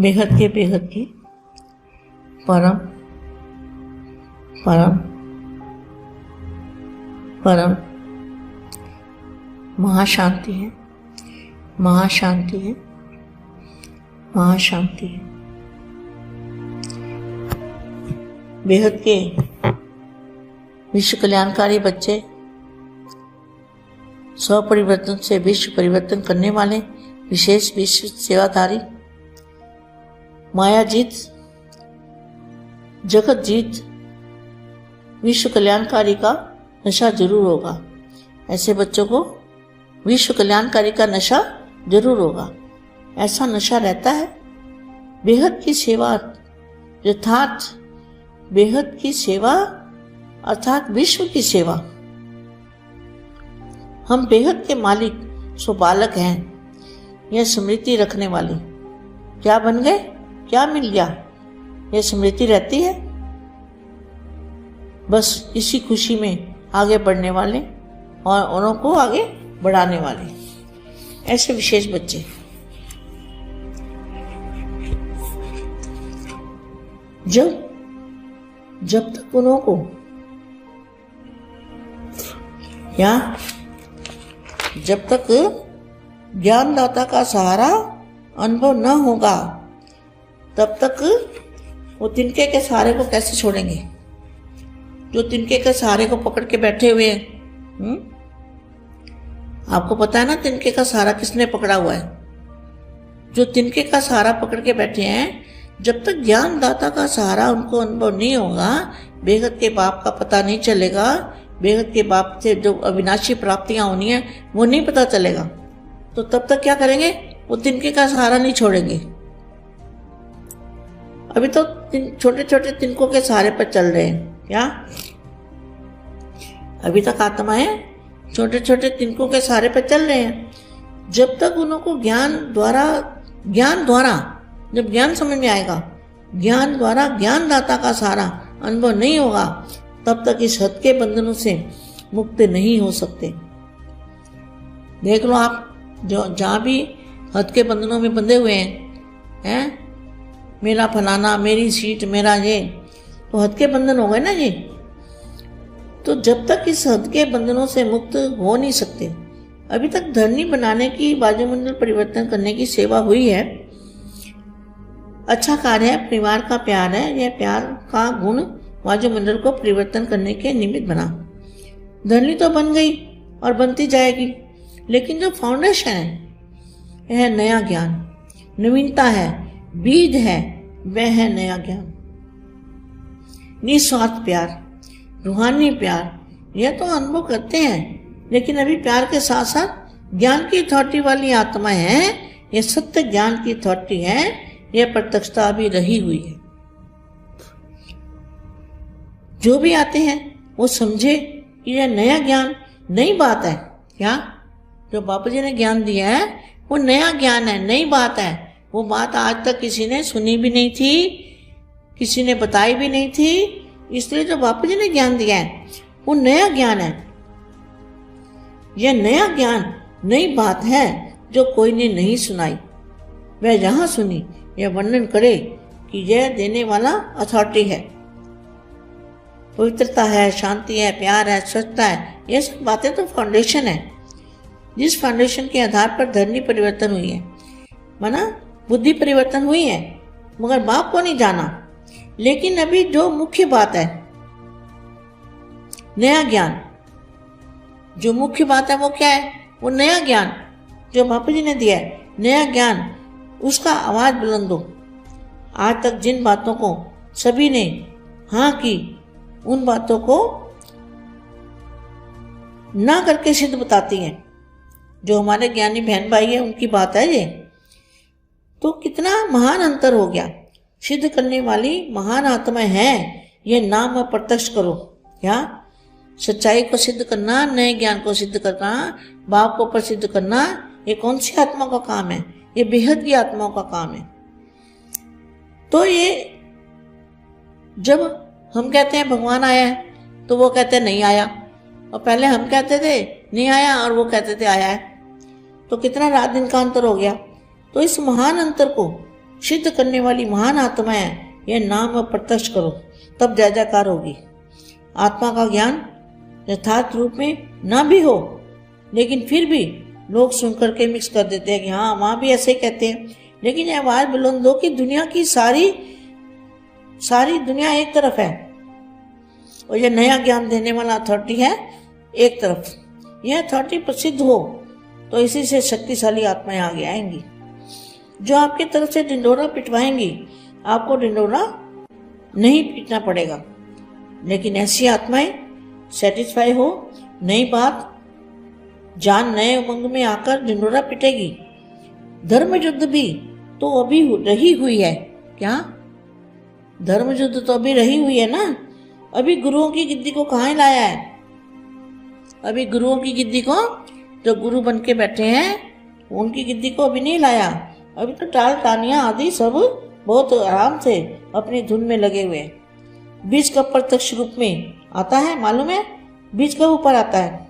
बेहद के बेहद के परम परम परम महाशांति है। महाशांति है। महाशांति है। बेहद के विश्व कल्याणकारी बच्चे स्व परिवर्तन से विश्व परिवर्तन करने वाले विशेष विश्व सेवाधारी माया जीत जगत जीत विश्व कल्याणकारी का नशा ज़रूर होगा। ऐसे बच्चों को विश्व कल्याणकारी का नशा ज़रूर होगा। ऐसा नशा रहता है, बेहद की सेवा, यथार्थ बेहद की सेवा, अर्थात विश्व की सेवा। हम बेहद के मालिक, सो बालक हैं, यह स्मृति रखने वाले। क्या बन गए? क्या मिल गया? यह स्मृति रहती है? बस इसी खुशी में आगे बढ़ने वाले और उन्हों को आगे बढ़ाने वाले। ऐसे विशेष बच्चे। जब जब तक उन्हों को या जब तक ज्ञानदाता का सहारा अनुभव न होगा तब तक वो तिनके के सहारे को कैसे छोड़ेंगे? जो तिनके के सहारे को पकड़ के बैठे हुए हैं हम्म? आपको पता है ना तिनके का सहारा किसने पकड़ा हुआ है? जो तिनके का सहारा पकड़ के बैठे हैं, जब तक ज्ञानदाता का सहारा उनको अनुभव नहीं होगा, बेहद के बाप का पता नहीं चलेगा, बेहद के बाप से जो अविनाशी प्राप्तियाँ होनी है, वो नहीं पता चलेगा। तो तब तक क्या करेंगे? वो तिनके का सहारा नहीं छोड़ेंगे। अभी तो छोटे छोटे तिनकों के सहारे पर चल रहे हैं, क्या? अभी तक आत्माएँ छोटे छोटे तिनकों के सहारे पर चल रहे हैं। जब तक उनको ज्ञान द्वारा ज्ञान द्वारा, जब ज्ञान समझ में आएगा, ज्ञान द्वारा ज्ञानदाता का सहारा अनुभव नहीं होगा, तब तक इस हद के बंधनों से मुक्त नहीं हो सकते। देख लो आप, जो, जहाँ भी हद के बंधनों में बंधे हुए हैं हैं? मेरा फलाना, मेरी सीट, मेरा ये। तो हद के बंधन हो गए ना ये तो जब तक इस हद के बंधनों से मुक्त हो नहीं सकते, अभी तक धरनी बनाने की वायुमंडल परिवर्तन करने की सेवा हुई है। अच्छा कार्य है, परिवार का प्यार है, यह प्यार का गुण वायुमंडल को परिवर्तन करने के निमित्त बना। धरनी तो बन गई और बनती जाएगी, लेकिन जो फाउंडेशन है, यह नया ज्ञान, नवीनता है। बीज है, वह है नया ज्ञान। निस्वार्थ प्यार, रूहानी प्यार, यह तो अनुभव करते हैं, लेकिन अभी प्यार के साथ साथ ज्ञान की अथॉरिटी वाली आत्माएँ हैं, यह सत्य ज्ञान की अथॉरिटी है, यह प्रत्यक्षता अभी रही हुई है। जो भी आते हैं, वो समझे कि यह नया ज्ञान नई बात है। क्या? जो बापू जी ने ज्ञान दिया है, वो नया ज्ञान है, नई बात है। वो बात आज तक किसी ने सुनी भी नहीं थी, किसी ने बताई भी नहीं थी। इसलिए जो बापू जी ने ज्ञान दिया है, वो नया ज्ञान है। यह नया ज्ञान, नई बात है जो कोई ने नहीं सुनाई। वह जहाँ सुनी, यह वर्णन करे कि यह देने वाला अथॉरिटी है। पवित्रता है, शांति है, प्यार है, स्वच्छता है ये सब बातें तो फाउंडेशन है। जिस फाउंडेशन के आधार पर धरनी परिवर्तन हुई है। माना बुद्धि परिवर्तन हुई है, मगर बाप को नहीं जाना। लेकिन अभी जो मुख्य बात है, नया ज्ञान। जो मुख्य बात है वो क्या है? वो नया ज्ञान, जो बापू जी ने दिया है, नया ज्ञान, उसका आवाज़ बुलंद हो। आज तक जिन बातों को सभी ने हाँ की, उन बातों को ना करके सिद्ध बताती हैं। जो हमारे ज्ञानी बहन भाई है, उनकी बात है ये। तो कितना महान अंतर हो गया। सिद्ध करने वाली महान आत्मा है, ये नाम प्रत्यक्ष करो। क्या? सच्चाई को सिद्ध करना, नए ज्ञान को सिद्ध करना, बाप को प्रसिद्ध करना, ये कौन सी आत्मा का काम है? ये बेहद की आत्माओं का काम है। तो ये जब हम कहते हैं भगवान आया है तो वो कहते हैं नहीं आया। और पहले हम कहते थे, नहीं आया, और वो कहते थे आया है। तो कितना रात दिन का अंतर हो गया। तो इस महान अंतर को सिद्ध करने वाली महान आत्माएँ यह नाम प्रत्यक्ष करो, तब जय जयकार होगी। आत्मा का ज्ञान यथार्थ रूप में न भी हो, लेकिन फिर भी लोग सुनकर के मिक्स कर देते हैं कि हाँ वहाँ भी ऐसे कहते हैं। लेकिन यह आवाज़ बुलंद दो कि दुनिया की सारी सारी दुनिया एक तरफ़ है, और यह नया ज्ञान देने वाला अथॉरिटी है एक तरफ़। यह अथॉरिटी प्रसिद्ध हो तो इसी से शक्तिशाली आत्माएँ आगे आएँगी। जो आपकी तरफ़ से डिंडोरा पिटवाएँगी, आपको डिंडोरा नहीं पीटना पड़ेगा। लेकिन ऐसी आत्माएँ सेटिस्फाई हो, नई बात, जान नए उमंग में आकर डिंडोरा पिटेगी। धर्म युद्ध भी तो अभी रही हुई है। क्या? धर्म युद्ध तो अभी रही हुई है ना? अभी गुरुओं की गिद्दी को कहा लाया है? अभी गुरुओं की गिद्दी को, जो गुरु बन के बैठे हैं, उनकी गिद्दी को अभी नहीं लाया अभी तो टाल तानिया आदि सब बहुत आराम से अपनी धुन में लगे हुए बीज कब प्रत्यक्ष रूप में आता है, मालूम है? बीज कब ऊपर आता है?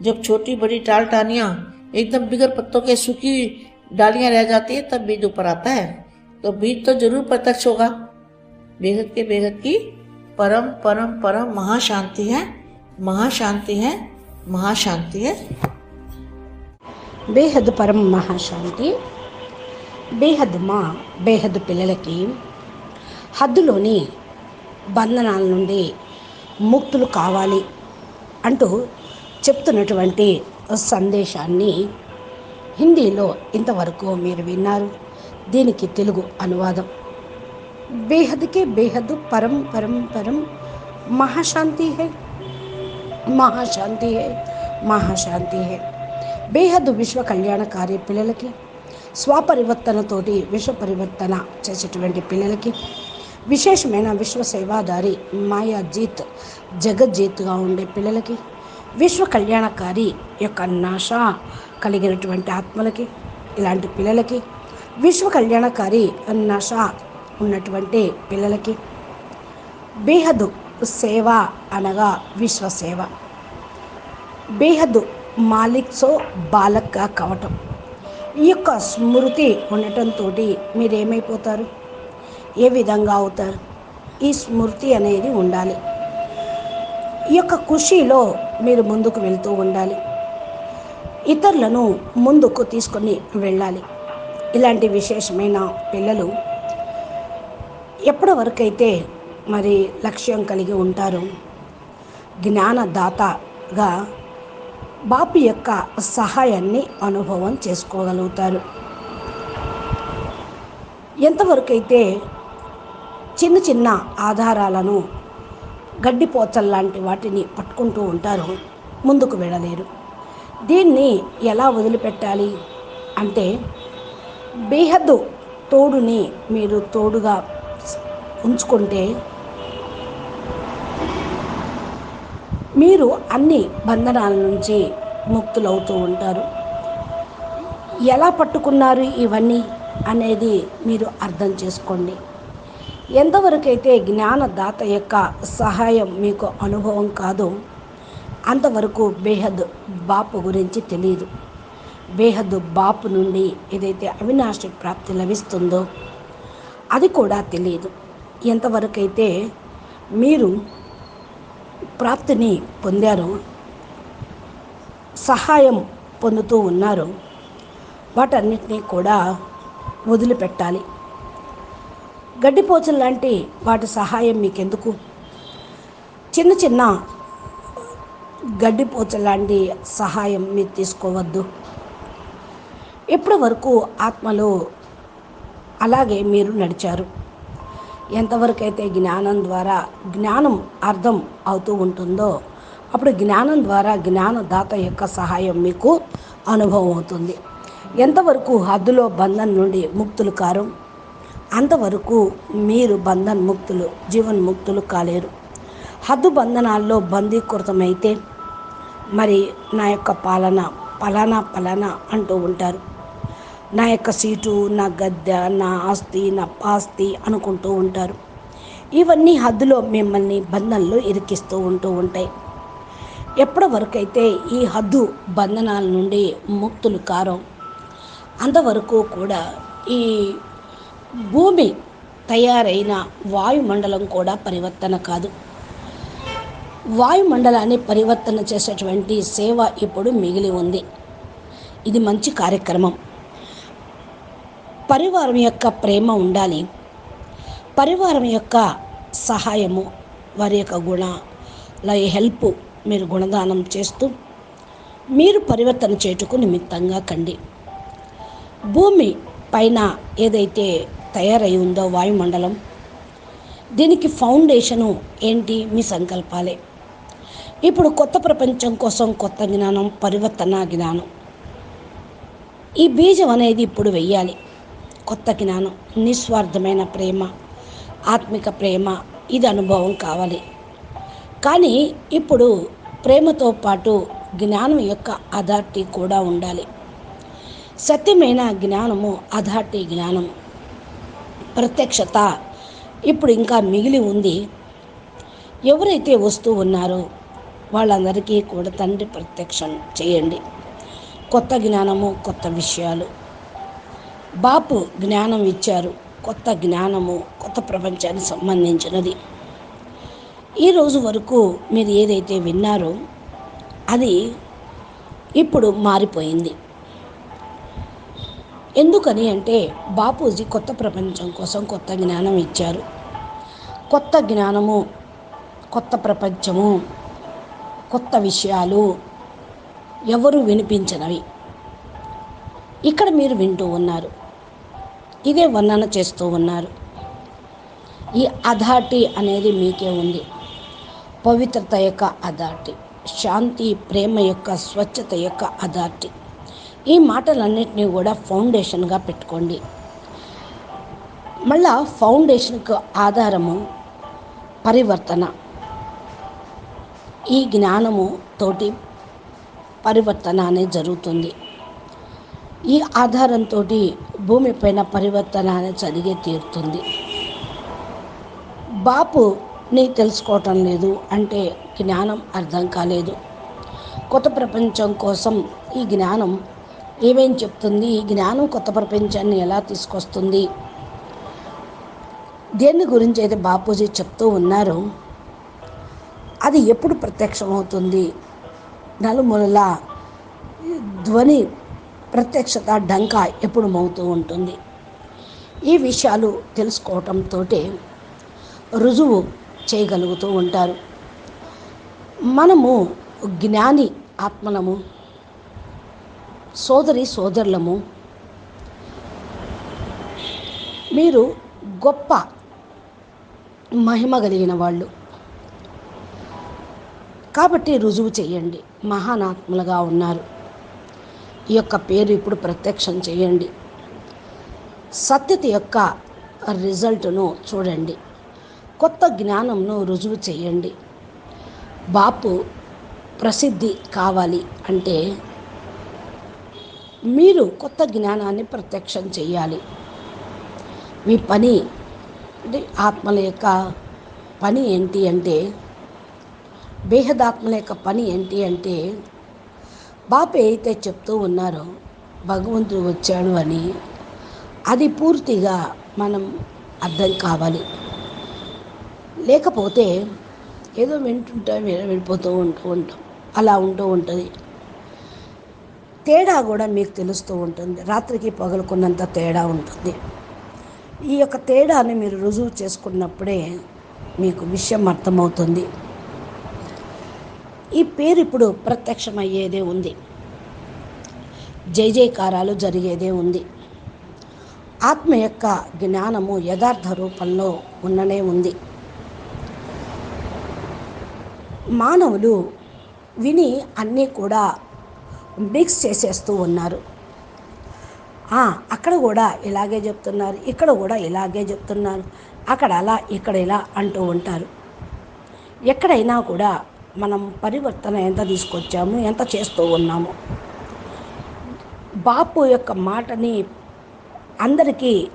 जब छोटी बड़ी टाल टानियाँ एकदम बिगर पत्तों के सूखी डालियाँ रह जाती है, तब बीज ऊपर आता है। तो बीज तो ज़रूर प्रत्यक्ष होगा। बेहद के बेहद की परम परम परम महाशांति है। महाशांति है महाशांति है। बेहद परम महाशांति। బేహద్ మా బేహద్ పిల్లలకి హద్దులోని బంధనాల నుండి ముక్తులు కావాలి అంటూ చెప్తున్నటువంటి సందేశాన్ని హిందీలో ఇంతవరకు మీరు విన్నారు. దీనికి తెలుగు అనువాదం. బేహద్కే బేహద్ పరం పరం పరం మహాశాంతి హై మహాశాంతి హై మహాశాంతి హే. బేహద్దు విశ్వ కళ్యాణకారి పిల్లలకి స్వపరివర్తనతోటి విశ్వ పరివర్తన చేసేటువంటి పిల్లలకి విశేషమైన విశ్వ సేవాదారి మాయాజీత్ జగజ్జీత్గా ఉండే పిల్లలకి విశ్వ కళ్యాణకారి యొక్క నాశ కలిగినటువంటి ఆత్మలకి ఇలాంటి పిల్లలకి విశ్వ కళ్యాణకారి నాశ ఉన్నటువంటి పిల్లలకి బేహదు సేవ అనగా విశ్వ సేవ బేహద్దు మాలిక్ సో బాలక్గా కావటం. ఈ యొక్క స్మృతి ఉండటంతో మీరేమైపోతారు? ఏ విధంగా అవుతారు? ఈ స్మృతి అనేది ఉండాలి. ఈ యొక్క ఖుషీలో మీరు ముందుకు వెళ్తూ ఉండాలి. ఇతరులను ముందుకు తీసుకొని వెళ్ళాలి. ఇలాంటి విశేషమైన పిల్లలు ఎప్పటి వరకైతే మరి లక్ష్యం కలిగి ఉంటారో జ్ఞానదాతగా బాపు యొక్క సహాయాన్ని అనుభవం చేసుకోగలుగుతారు. ఎంతవరకైతే చిన్న చిన్న ఆధారాలను గడ్డిపోచల్లాంటి వాటిని పట్టుకుంటూ ఉంటారో ముందుకు వెళ్ళలేరు. దీన్ని ఎలా వదిలిపెట్టాలి అంటే బేహద్దు తోడుని మీరు తోడుగా ఉంచుకుంటే మీరు అన్ని బంధనాల నుంచి ముక్తులవుతూ ఉంటారు. ఎలా పట్టుకున్నారు ఇవన్నీ అనేది మీరు అర్థం చేసుకోండి. ఎంతవరకైతే జ్ఞానదాత యొక్క సహాయం మీకు అనుభవం కాదో అంతవరకు బేహద్ బాపు గురించి తెలియదు బేహద్ బాపు నుండి ఏదైతే అవినాశి ప్రాప్తి లభిస్తుందో అది కూడా తెలియదు ఎంతవరకైతే మీరు ప్రాప్తిని పొందారు. సహాయం పొందుతూ ఉన్నారు. వాటన్నిటినీ కూడా వదిలిపెట్టాలి. గడ్డిపోచలు లాంటి వాటి సహాయం మీకెందుకు? చిన్న చిన్న గడ్డిపోచ లాంటి సహాయం మీరు తీసుకోవద్దు. ఇప్పటి వరకు ఆత్మలో అలాగే మీరు నడిచారు. ఎంతవరకైతే జ్ఞానం ద్వారా జ్ఞానం అర్థం అవుతూ ఉంటుందో అప్పుడు జ్ఞానం ద్వారా జ్ఞానదాత యొక్క సహాయం మీకు అనుభవం అవుతుంది. ఎంతవరకు హద్దులో బంధం నుండి ముక్తులు కారు? అంతవరకు మీరు బంధన్ ముక్తులు జీవన్ ముక్తులు కాలేరు. హద్దు బంధనాల్లో బందీకృతమైతే మరి నా యొక్క పాలన పలానా పలానా అంటూ ఉంటారు. నా యొక్క సీటు నా గద్దె నా ఆస్తి నా పాస్తి అనుకుంటూ ఉంటారు. ఇవన్నీ హద్దులో మిమ్మల్ని బంధనలు ఇరికిస్తూ ఉంటూ ఉంటాయి. ఎప్పటి వరకైతే ఈ హద్దు బంధనాల నుండి ముక్తులు కారో అంతవరకు కూడా ఈ భూమి తయారైన వాయుమండలం కూడా పరివర్తన కాదు. వాయుమండలాన్ని పరివర్తన చేసేటువంటి సేవ ఇప్పుడు మిగిలి ఉంది. ఇది మంచి కార్యక్రమం. పరివారం యొక్క ప్రేమ ఉండాలి. పరివారం యొక్క సహాయము వారి యొక్క గుణల హెల్ప్ మీరు గుణదానం చేస్తూ మీరు పరివర్తన చేటుకు నిమిత్తంగా కండి. భూమి పైన ఏదైతే తయారై ఉందో వాయుమండలం దీనికి ఫౌండేషను ఏంటి మీ సంకల్పాలే. ఇప్పుడు కొత్త ప్రపంచం కోసం కొత్త జ్ఞానం పరివర్తన జ్ఞానం. ఈ బీజం అనేది ఇప్పుడు వెయ్యాలి. కొత్త జ్ఞానం నిస్వార్థమైన ప్రేమ ఆత్మిక ప్రేమ ఇది అనుభవం కావాలి. కానీ ఇప్పుడు ప్రేమతో పాటు జ్ఞానం యొక్క అథారిటీ కూడా ఉండాలి. సత్యమైన జ్ఞానము అథారిటీ జ్ఞానం. ప్రత్యక్షత ఇప్పుడు ఇంకా మిగిలి ఉంది. ఎవరైతే వస్తూ ఉన్నారో వాళ్ళందరికీ కూడా తండ్రి ప్రత్యక్షం చేయండి. కొత్త జ్ఞానము కొత్త విషయాలు. బాపు జ్ఞానం ఇచ్చారు. కొత్త జ్ఞానము కొత్త ప్రపంచానికి సంబంధించినది. ఈ రోజు వరకు మీరు ఏదైతే విన్నారో అది ఇప్పుడు మారిపోయింది. ఎందుకని అంటే బాపూజీ కొత్త ప్రపంచం కోసం కొత్త జ్ఞానం ఇచ్చారు. కొత్త జ్ఞానము కొత్త ప్రపంచము కొత్త విషయాలు ఎవరు వినిపించినవి. ఇక్కడ మీరు వింటూ ఉన్నారు. ఇదే వర్ణన చేస్తూ ఉన్నారు. ఈ అథారిటీ అనేది మీకే ఉంది. పవిత్రత యొక్క అథారిటీ శాంతి ప్రేమ యొక్క స్వచ్ఛత యొక్క అథారిటీ ఈ మాటలన్నింటినీ కూడా ఫౌండేషన్గా పెట్టుకోండి. మళ్ళా ఫౌండేషన్కు ఆధారము పరివర్తన. ఈ జ్ఞానము తోటి పరివర్తన అనేది జరుగుతుంది. ఈ ఆధారంతో భూమిపైన పరివర్తన అనేది జరిగే తీరుతుంది. బాపుని తెలుసుకోవటం లేదు అంటే జ్ఞానం అర్థం కాలేదు. కొత్త ప్రపంచం కోసం ఈ జ్ఞానం ఏమేం చెప్తుంది? ఈ జ్ఞానం కొత్త ప్రపంచాన్ని ఎలా తీసుకొస్తుంది? దేని గురించి అయితే బాపూజీ చెప్తూ ఉన్నారో అది ఎప్పుడు ప్రత్యక్షమవుతుంది? నలుమూలల ధ్వని ప్రత్యక్షత డంకా ఎప్పుడు మౌతూ ఉంటుంది. ఈ విషయాలు తెలుసుకోవటంతో రుజువు చేయగలుగుతూ ఉంటారు. మనము జ్ఞాని ఆత్మలము సోదరి సోదరులము మీరు గొప్ప మహిమ కలిగిన వాళ్ళు. కాబట్టి రుజువు చేయండి. మహానాత్మలుగా ఉన్నారు. ఈ యొక్క పేరు ఇప్పుడు ప్రత్యక్షం చేయండి. సత్యత యొక్క రిజల్ట్ను చూడండి. కొత్త జ్ఞానంను రుజువు చేయండి. బాపు ప్రసిద్ధి కావాలి అంటే మీరు కొత్త జ్ఞానాన్ని ప్రత్యక్షం చేయాలి. మీ పని అంటే ఆత్మల యొక్క పని ఏంటి అంటే బేహదాత్మల యొక్క పని ఏంటి అంటే బాపు అయితే చెప్తూ ఉన్నారో భగవంతుడు వచ్చాడు అని. అది పూర్తిగా మనం అర్థం కావాలి. లేకపోతే ఏదో వింటుంటాం ఏదో వెళ్ళిపోతూ ఉంటూ ఉంటాం. అలా ఉంటూ ఉంటుంది. తేడా కూడా మీకు తెలుస్తూ ఉంటుంది. రాత్రికి పగలుకున్నంత తేడా ఉంటుంది. ఈ యొక్క తేడాని మీరు రుజువు చేసుకున్నప్పుడే మీకు విషయం అర్థమవుతుంది. ఈ పేరు ఇప్పుడు ప్రత్యక్షమయ్యేదే ఉంది. జై జయకారాలు జరిగేదే ఉంది. ఆత్మ యొక్క జ్ఞానము యథార్థ రూపంలో ఉన్ననే ఉంది. మానవులు విని అన్నీ కూడా మిక్స్ చేసేస్తూ ఉన్నారు. అక్కడ కూడా ఇలాగే చెప్తున్నారు ఇక్కడ కూడా ఇలాగే చెప్తున్నారు అక్కడ అలా ఇక్కడ ఇలా అంటూ ఉంటారు. ఎక్కడైనా కూడా మనం పరివర్తన ఎంత తీసుకొచ్చాము ఎంత చేస్తూ ఉన్నాము. బాపు యొక్క మాటని అందరికీ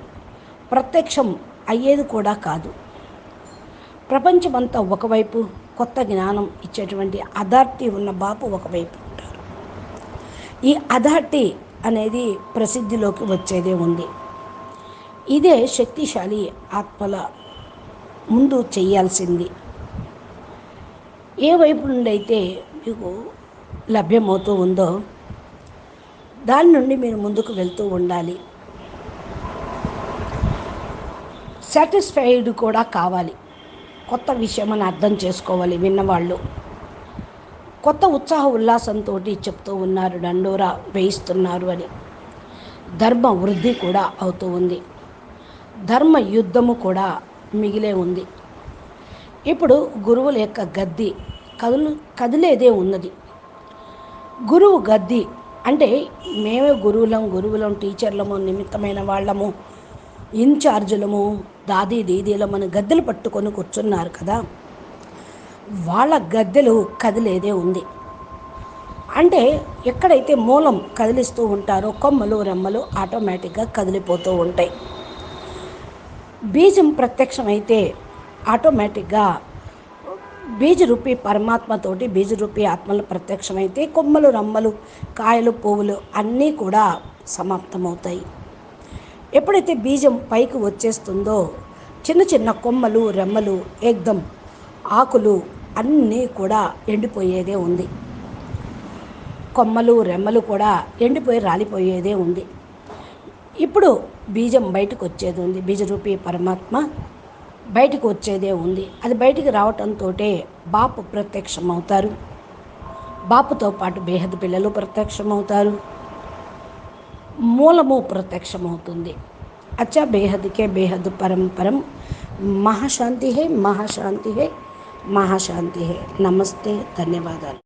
ప్రత్యక్షం అయ్యేది కూడా కాదు. ప్రపంచమంతా ఒకవైపు కొత్త జ్ఞానం ఇచ్చేటువంటి అథారిటీ ఉన్న బాపు ఒకవైపు ఉంటారు. ఈ అథారిటీ అనేది ప్రసిద్ధిలోకి వచ్చేదే ఉంది. ఇదే శక్తిశాలి ఆత్మల ముందు చేయాల్సింది. ఏ వైపు నుండి అయితే మీకు లభ్యమవుతూ ఉందో దాని నుండి మీరు ముందుకు వెళ్తూ ఉండాలి. సాటిస్ఫైడ్ కూడా కావాలి. కొత్త విషయం అని అర్థం చేసుకోవాలి విన్నవాళ్ళు. కొత్త ఉత్సాహ ఉల్లాసంతో చెప్తూ ఉన్నారు డండోరా వేయిస్తున్నారు అని. ధర్మ వృద్ధి కూడా అవుతూ ఉంది. ధర్మ యుద్ధము కూడా మిగిలే ఉంది. ఇప్పుడు గురువుల యొక్క గద్ది కదులు కదిలేదే ఉన్నది. గురువు గద్ది అంటే మేమే గురువులం గురువులం టీచర్లము నిమిత్తమైన వాళ్ళము ఇన్ఛార్జులము దాదీ దీదీలమని గద్దెలు పట్టుకొని కూర్చున్నారు కదా. వాళ్ళ గద్దెలు కదిలేదే ఉంది. అంటే ఎక్కడైతే మూలం కదిలిస్తూ ఉంటారో కొమ్మలు రెమ్మలు ఆటోమేటిక్గా కదిలిపోతూ ఉంటాయి. బీజం ప్రత్యక్షమైతే ఆటోమేటిక్గా బీజరూపి పరమాత్మతోటి బీజరూపి ఆత్మలు ప్రత్యక్షమైతే కొమ్మలు రమ్మలు కాయలు పువ్వులు అన్నీ కూడా సమాప్తమవుతాయి. ఎప్పుడైతే బీజం పైకి వచ్చేస్తుందో చిన్న చిన్న కొమ్మలు రెమ్మలు ఏకదం ఆకులు అన్నీ కూడా ఎండిపోయేదే ఉంది. కొమ్మలు రెమ్మలు కూడా ఎండిపోయి రాలిపోయేదే ఉంది. ఇప్పుడు బీజం బయటకు వచ్చేది ఉంది. బీజరూపి పరమాత్మ బయటికి వచ్చేదే ఉంది. అది బయటికి రావటంతో బాపు ప్రత్యక్షమవుతారు. బాపుతో పాటు బేహద్ పిల్లలు ప్రత్యక్షమవుతారు. మూలము ప్రత్యక్షమవుతుంది. అచ్చా బేహద్కే బేహద్ పరంపరం మహాశాంతి హే మహాశాంతి హే మహాశాంతి హే నమస్తే ధన్యవాదాలు.